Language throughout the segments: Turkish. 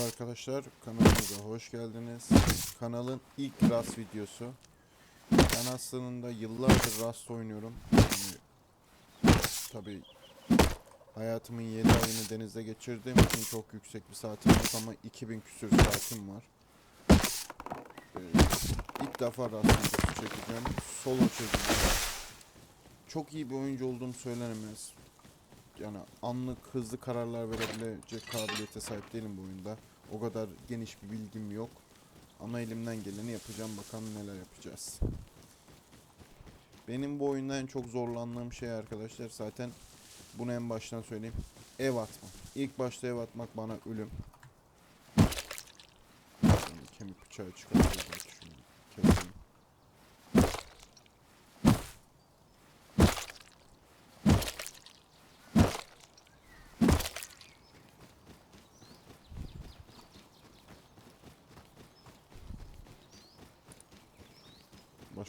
arkadaşlar, kanalımıza hoş geldiniz. Kanalın ilk Rust videosu. Ben aslında yıllardır Rust oynuyorum. Yani, tabii hayatımın 7 ayını denizde geçirdiğim için çok yüksek bir saatim yok ama 2000 küsür saatim var. Ee, ilk defa Rust videosu çekeceğim. Solo çekeceğim. Çok iyi bir oyuncu olduğum söylenemez yani anlık hızlı kararlar verebilecek kabiliyete sahip değilim bu oyunda. O kadar geniş bir bilgim yok. Ama elimden geleni yapacağım. Bakalım neler yapacağız. Benim bu oyunda en çok zorlandığım şey arkadaşlar zaten bunu en baştan söyleyeyim. Ev atma. İlk başta ev atmak bana ölüm. Şimdi kemik bıçağı çıkartacağız. belki şunu keselim.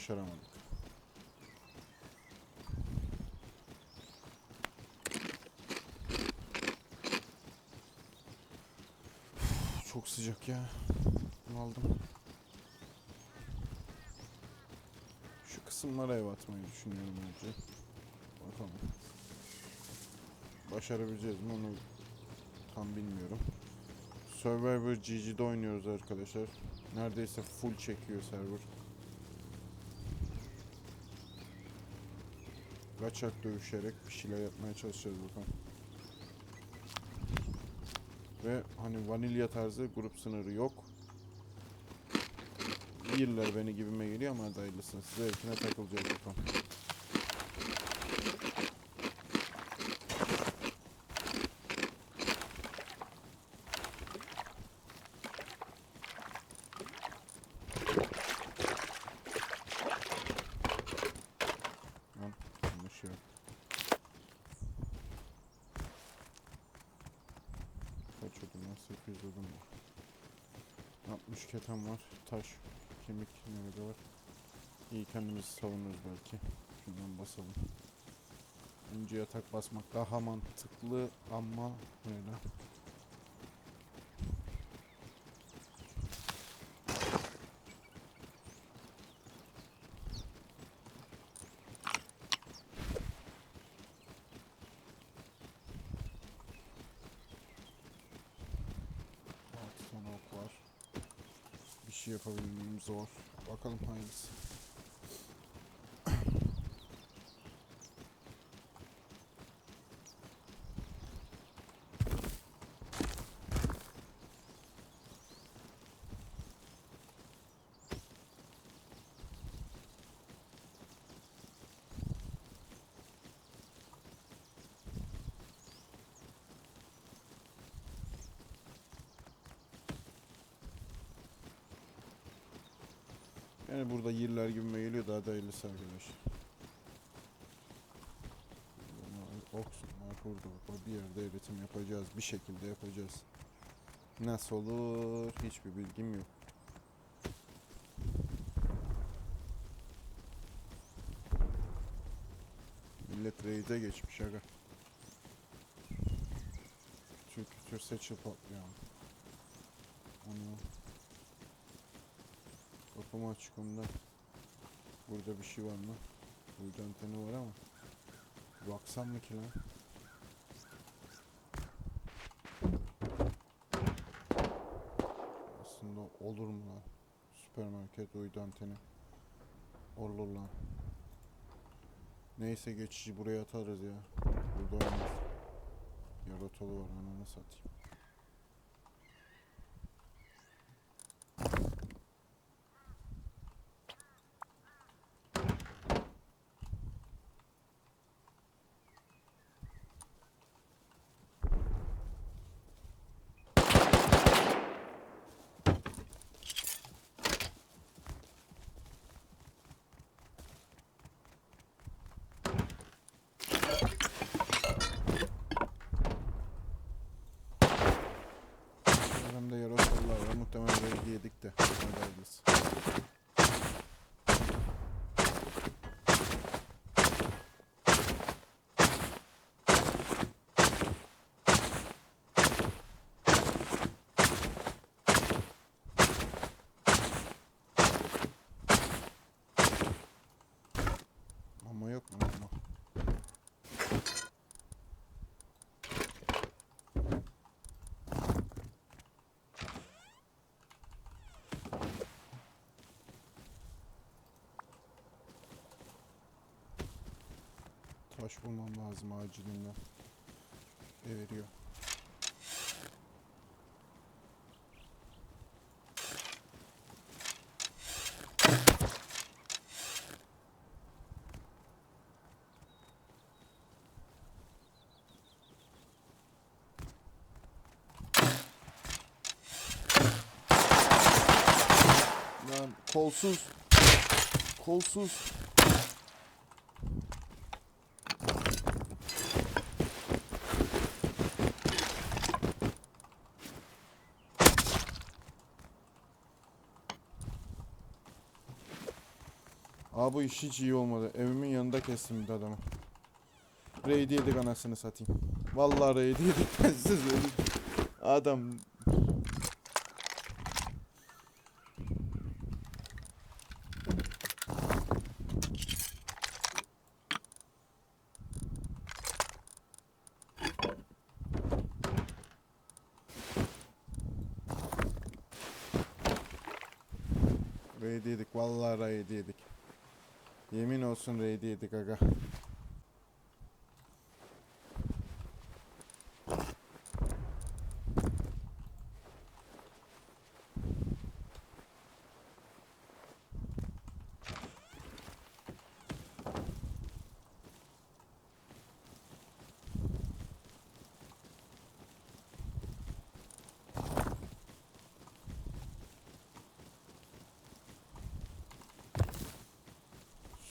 Başaramadık. Çok sıcak ya. Aldım. Şu kısımlara ev atmayı düşünüyorum önce. Bakalım. Başarabileceğiz mi onu tam bilmiyorum. Survivor GG'de oynuyoruz arkadaşlar. Neredeyse full çekiyor server. Kaçak dövüşerek bir şeyler yapmaya çalışacağız bakalım. Ve hani vanilya tarzı grup sınırı yok. Yıllar beni gibime geliyor ama hadi hayırlısı. Zevkine takılacağız bakalım. Lan yanlış yer. Kaç odun var? 800 odun var. 60 keten var. Taş, kemik nerede var? İyi kendimizi savunuruz belki. Şundan basalım. Önce yatak basmak daha mantıklı ama böyle. Zor. Bakalım hayırlısı. Yani burada yıllar gibime geliyor daha da hayırlısı arkadaşlar. Oksun bak bir yerde üretim yapacağız bir şekilde yapacağız. Nasıl olur hiçbir bilgim yok. Millet raid'e geçmiş aga. Çünkü tür seçil patlıyor. Onu Kapım açık onda. Burada bir şey var mı? Burada anteni var ama. Baksam mı ki lan? Aslında olur mu lan? Süpermarket uydu anteni. Olur lan. Neyse geçici buraya atarız ya. Burada olmaz. Yaratolu var ananı satayım. Burayı yedik de. Neredeyiz? Ama yok mu? Taş bulmam lazım acilinden. Ne veriyor? Lan kolsuz. Kolsuz. Abi bu iş hiç iyi olmadı. Evimin yanında kestim bir adamı. Raid yedik anasını satayım. Vallahi raid yedik. Adam Raid yedik. Vallahi raid yedik. Yemin olsun raid yedik aga.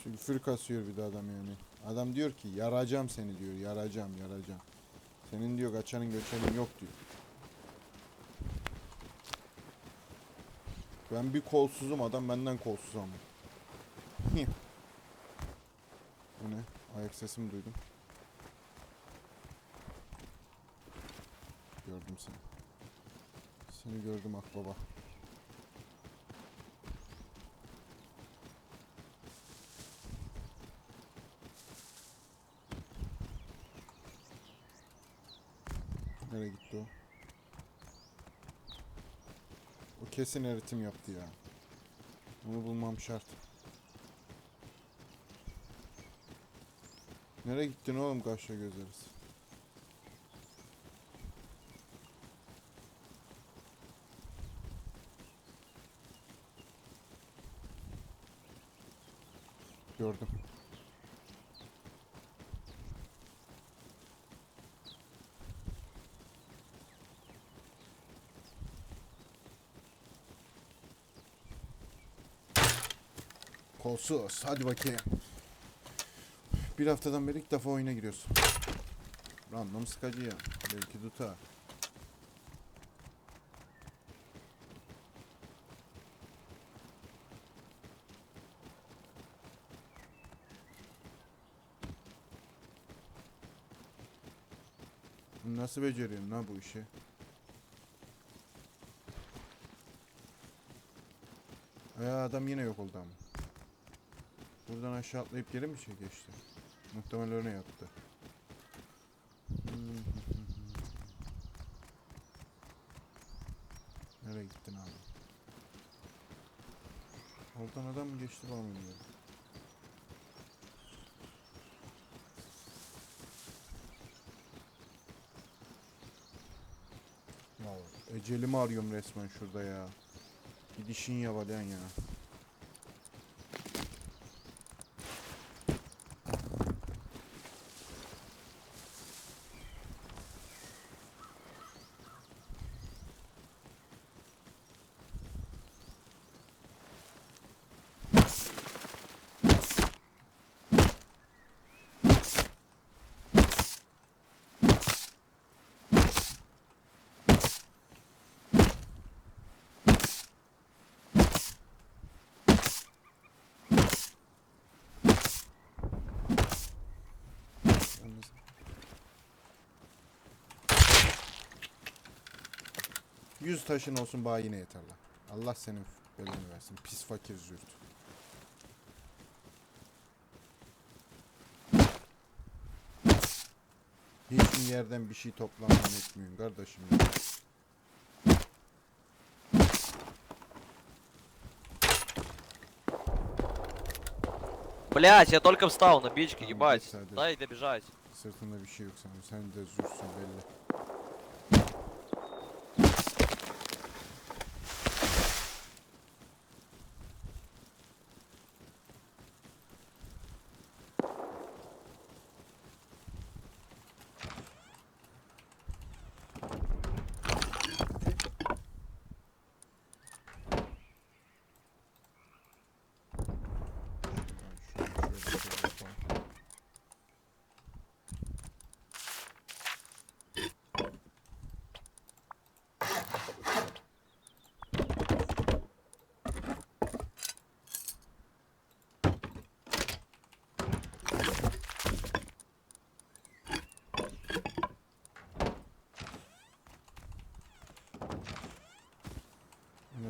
Sülfür kasıyor bir de adam yani. Adam diyor ki yaracağım seni diyor. Yaracağım yaracağım. Senin diyor kaçanın göçenin yok diyor. Ben bir kolsuzum adam benden kolsuz ama. Bu ne? Ayak sesimi duydum. Gördüm seni. Seni gördüm akbaba. Nereye gitti o? O kesin eritim yaptı ya. Onu bulmam şart. Nereye gittin oğlum kaşla gözleriz? Gördüm. Kolsuz. Hadi bakayım. Bir haftadan beri ilk defa oyuna giriyorsun. Random sıkıcı ya. Belki tutar. Nasıl beceriyorsun lan bu işi? Ya adam yine yok oldu ama. Buradan aşağı atlayıp geri mi şey geçti? Muhtemelen öyle yaptı. Nereye gittin abi? Oradan adam mı geçti bana mı. Ya ecelimi arıyorum resmen şurada ya. Gidişin yavalayan ya. Yüz taşın olsun bağ yine yeter lan. Allah senin belanı versin. Pis fakir zürt. Hiçbir yerden bir şey toplamam etmiyorum kardeşim. Ya. Блять, я только встал на бичке, ебать. Дай добежать. Сыртında bir şey yok sanırım. Sen de zürsün belli. En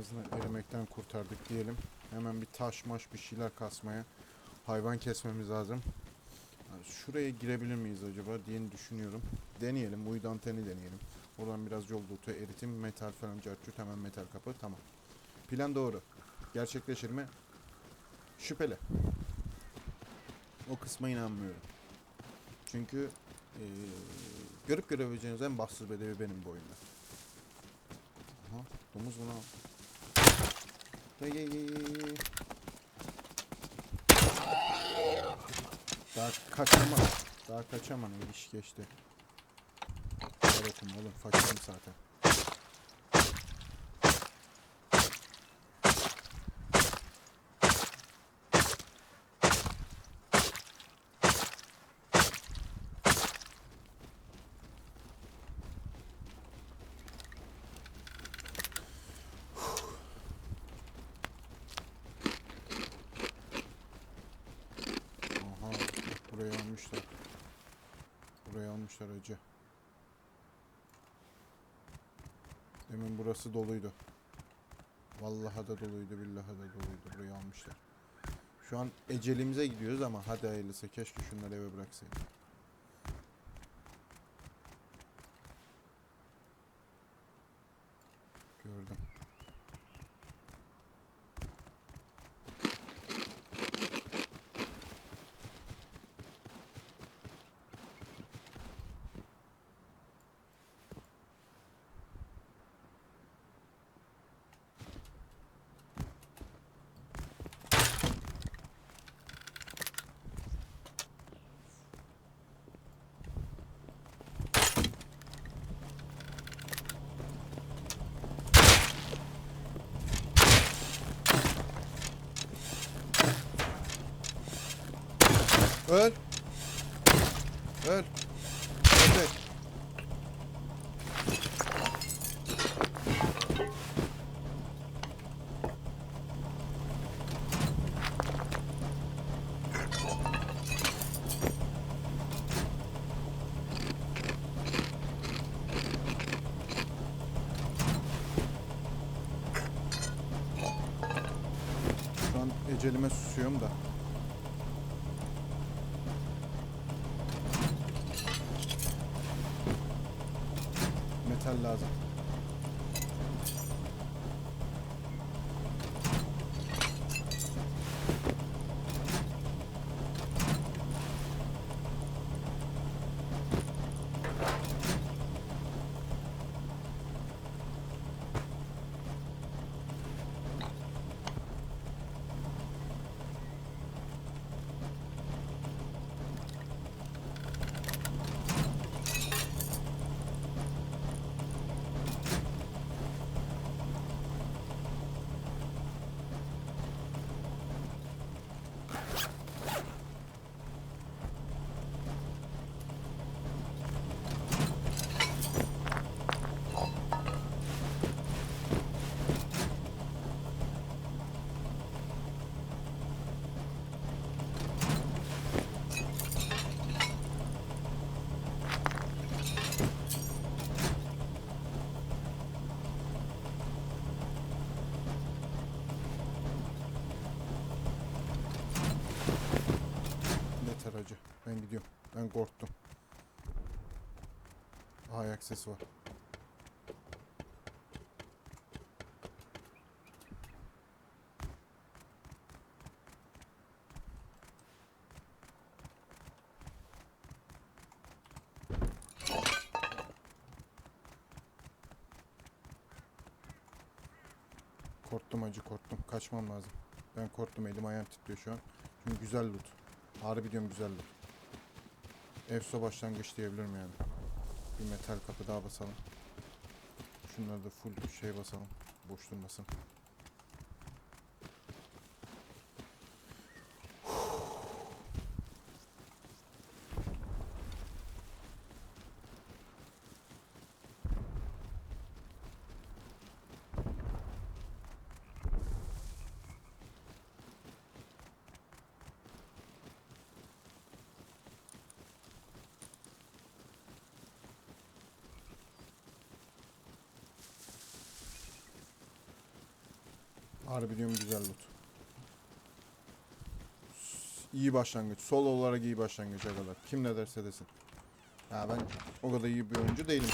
azından erimekten kurtardık diyelim. Hemen bir taş maş bir şeyler kasmaya. Hayvan kesmemiz lazım. Şuraya girebilir miyiz acaba diye düşünüyorum. Deneyelim. Uydu anteni deneyelim. Oradan biraz yol dutu eritim. Metal falan cartçut hemen metal kapı. Tamam. Plan doğru. Gerçekleşir mi? Şüpheli. O kısma inanmıyorum. Çünkü eee, görüp görebileceğiniz en bahtsız bedevi benim bu oyunda. Aha, domuz bunu al. Hey, hey, hey, Daha kaçama. Daha kaçaman iş geçti. Evet oğlum fakirim zaten. Aha burayı almışlar. Burayı almışlar acı. Demin burası doluydu. Vallahi da doluydu billahi da doluydu. Burayı almışlar. Şu an ecelimize gidiyoruz ama hadi hayırlısı. Keşke şunları eve bıraksaydım. Gördüm. Öl. Öl. Köpek. Şu an ecelime susuyorum da. Metal lazım. Yeter hacı. Ben korktum. Ayak sesi var. Korktum acı korktum. Kaçmam lazım. Ben korktum elim ayağım titriyor şu an. Çünkü güzel loot. Harbi diyorum güzel loot. Efso başlangıç diyebilirim yani. Bir metal kapı daha basalım. Şunları da full şey basalım. Boş durmasın. Harbi güzel loot. İyi başlangıç. Sol olarak iyi başlangıça kadar. Kim ne derse desin. Ya ben o kadar iyi bir oyuncu değilim.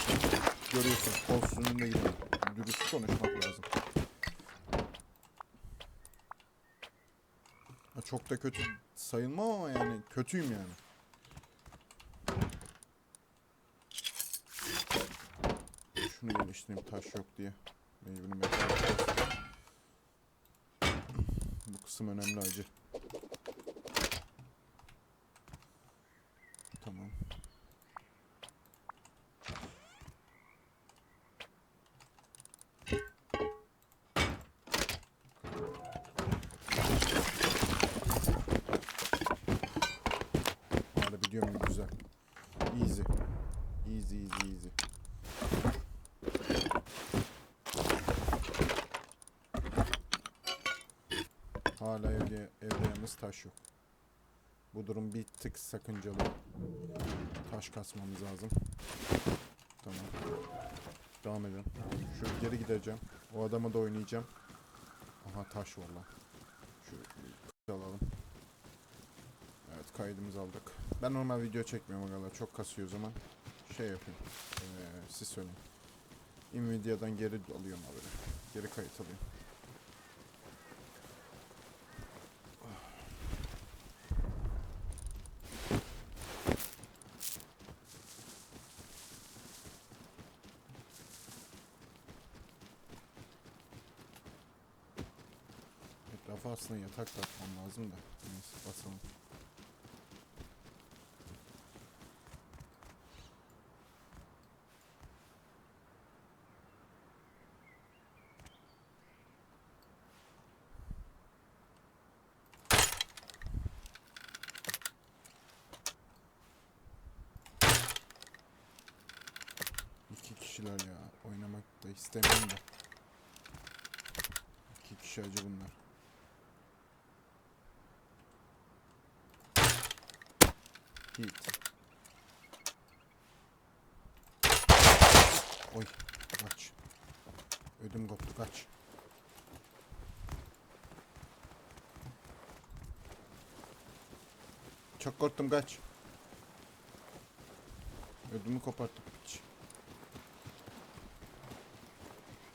Görüyorsun kolsuzun değilim. Dürüst konuşmak lazım. Ha, çok da kötü sayılmam ama yani kötüyüm yani. Şunu geliştireyim taş yok diye. Mecburum metal yapacağız. Bu kısım önemli acı. Hala evde, evde yalnız taş yok. Bu durum bir tık sakıncalı. Taş kasmamız lazım. Tamam. Devam edelim. Şöyle geri gideceğim. O adamı da oynayacağım. Aha taş valla. Bir alalım. Evet kaydımızı aldık. Ben normal video çekmiyorum agalar. Çok kasıyor o zaman. Şey yapayım. Ee, siz söyleyin. Nvidia'dan geri alıyorum haberi. Geri kayıt alıyorum. Aslında yatak da lazım da. Neyse basalım. İki kişiler ya. Oynamak da istemiyorum da. İki kişi acı bunlar. Hit. Oy. Kaç. Ödüm koptu kaç. Çok korktum kaç. Ödümü koparttı piç.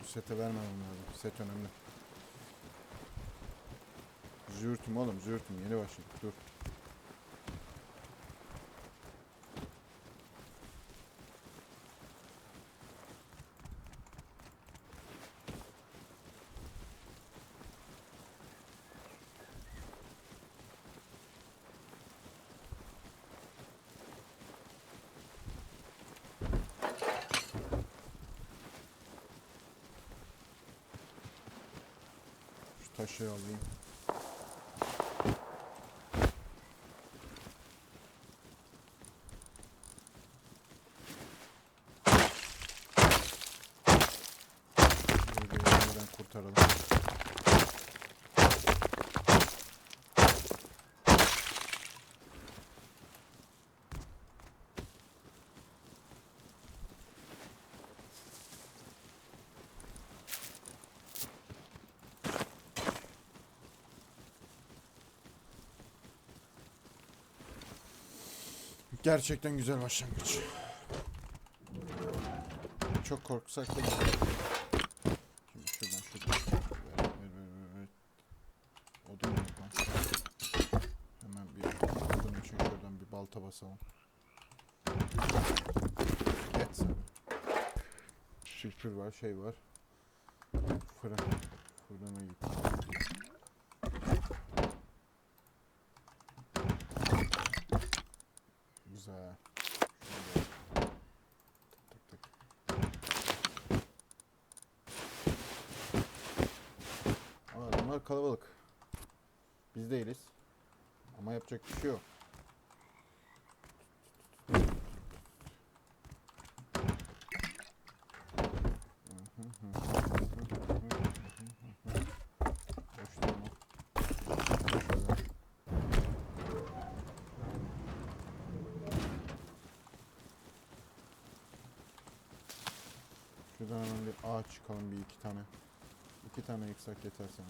Bu sete vermemem lazım. Set önemli. Zürtüm oğlum zürtüm yeni başladık dur. Taşı alayım. Gerçekten güzel başlangıç. çok korksak da. Şimdi şuradan şuradan. Lan. Hemen bir odun için şuradan bir balta basalım. Sen. Şifir var, şey var. Fırın. Fırına git. Güzel. Şöyle. Tık tık tık. Kalabalık. Biz değiliz. Ama yapacak bir şey yok. Şuradan hemen bir ağaç çıkalım bir iki tane. İki tane yıksak yeter sana.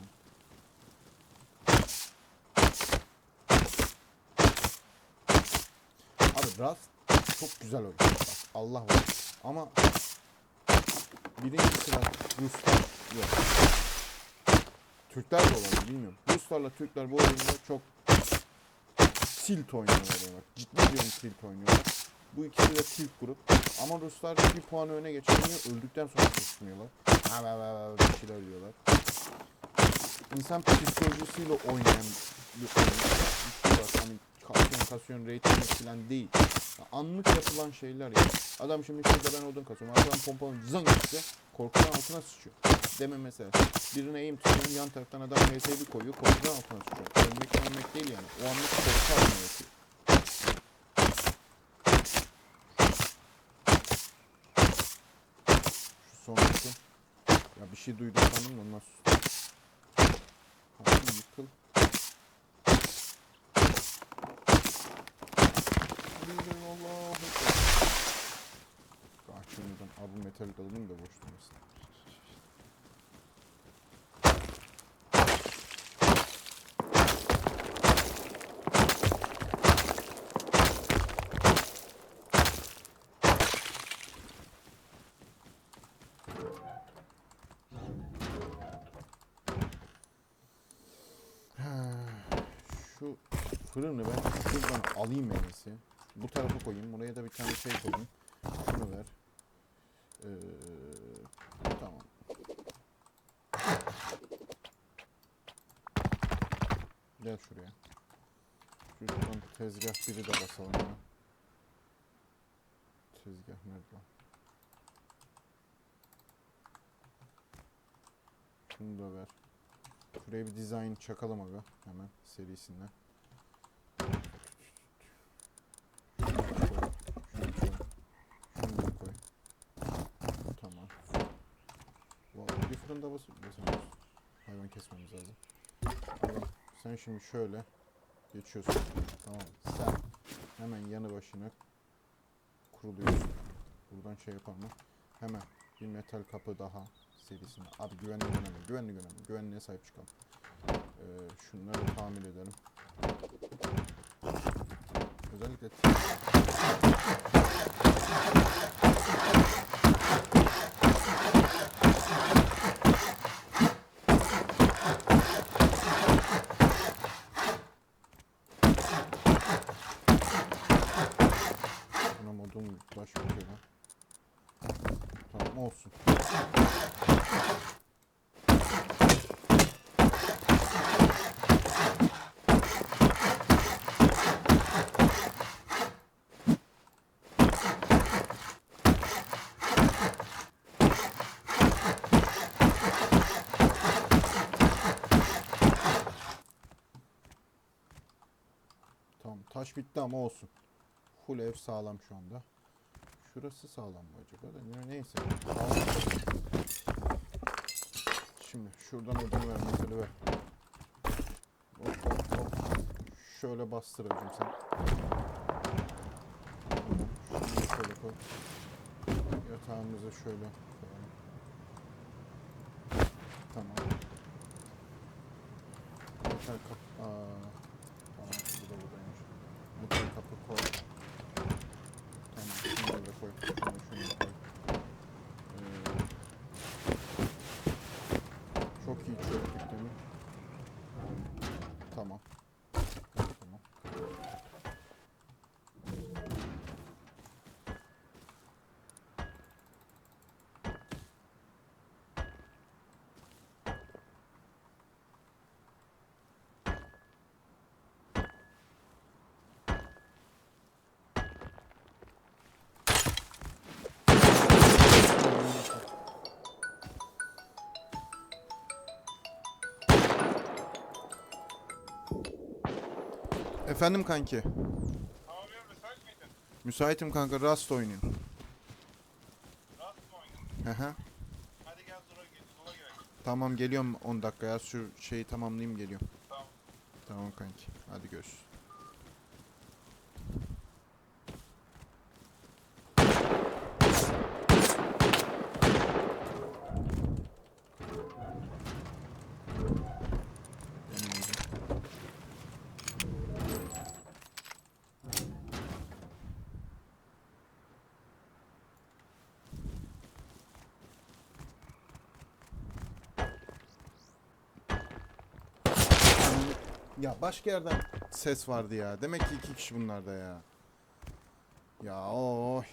Abi Rust çok güzel oyun. Bak, Allah var. Ama birincisi var. Ruslar yok. Türkler de olabilir bilmiyorum. Ruslarla Türkler bu oyunda çok tilt oynuyorlar bak. Ciddi diyorum tilt oynuyorlar. Bu ikisi de tilt grup. Ama Ruslar bir puan öne geçemiyor. Öldükten sonra suçluyorlar. Ha ha ha bir şeyler diyorlar. İnsan psikolojisiyle oynayan bir oyun. Hani kasyon rating falan değil. Ya anlık yapılan şeyler ya. Adam şimdi şurada ben odun kasıyorum. Arkadan pompalı zang etti. Korkudan altına sıçıyor. Deme mesela. Birine eğim tutuyorum yan taraftan adam HS'li koyuyor. Korkudan altına sıçıyor. Ölmek ölmek değil yani. O anlık korku altına yatıyor. Şu sonrası. Ya bir şey duydum sandım da. Hadi yıkıl. Kaçırmadan abu metal alayım da boş durmasın. Şu fırını ben şuradan alayım en iyisi. Bu tarafa koyayım. Buraya da bir tane şey koyayım. Şunu ver. Ee, tamam. Gel şuraya. Şuradan tezgah biri de basalım ya. Tezgah nerede? Şunu da ver. Şuraya bir design çakalım aga hemen serisinden. Şunu koy. Şunu koy. Şunu da koy. Tamam. Vallahi bir fırında bas basamıyoruz. Hayvan kesmemiz lazım. Aga, sen şimdi şöyle geçiyorsun. Tamam. Sen hemen yanı başına kuruluyorsun. Buradan şey yapar mı? Hemen bir metal kapı daha serisinde. Abi güvenli önemli. Güvenli önemli. Güvenliğe sahip çıkalım. Ee, şunları tamir edelim. Özellikle Buna modum baş bitiyor lan. Tamam olsun. Bitti ama olsun. Full ev sağlam şu anda. Şurası sağlam mı acaba da neyse. Şimdi şuradan odunu ver mesela ver. Hop hop hop. Şöyle bastır hacım sen. Şunu şöyle koy. Yatağımızı şöyle koyalım. Tamam. Yeter kap... Aa, tamam bu da buradaymış. Metal kapı koy. Tamam Efendim kanki. Abi müsait miydin? Müsaitim kanka Rust oynuyorum. Rast mı oynadın? Hı hı. Hadi gel Zula gel. Zula gerek. Tamam geliyorum 10 dakika ya şu şeyi tamamlayayım geliyorum. Tamam. Tamam kanki. Hadi görüşürüz. Deneyelim. Ya başka yerden ses vardı ya. Demek ki iki kişi bunlarda ya. Ya oy.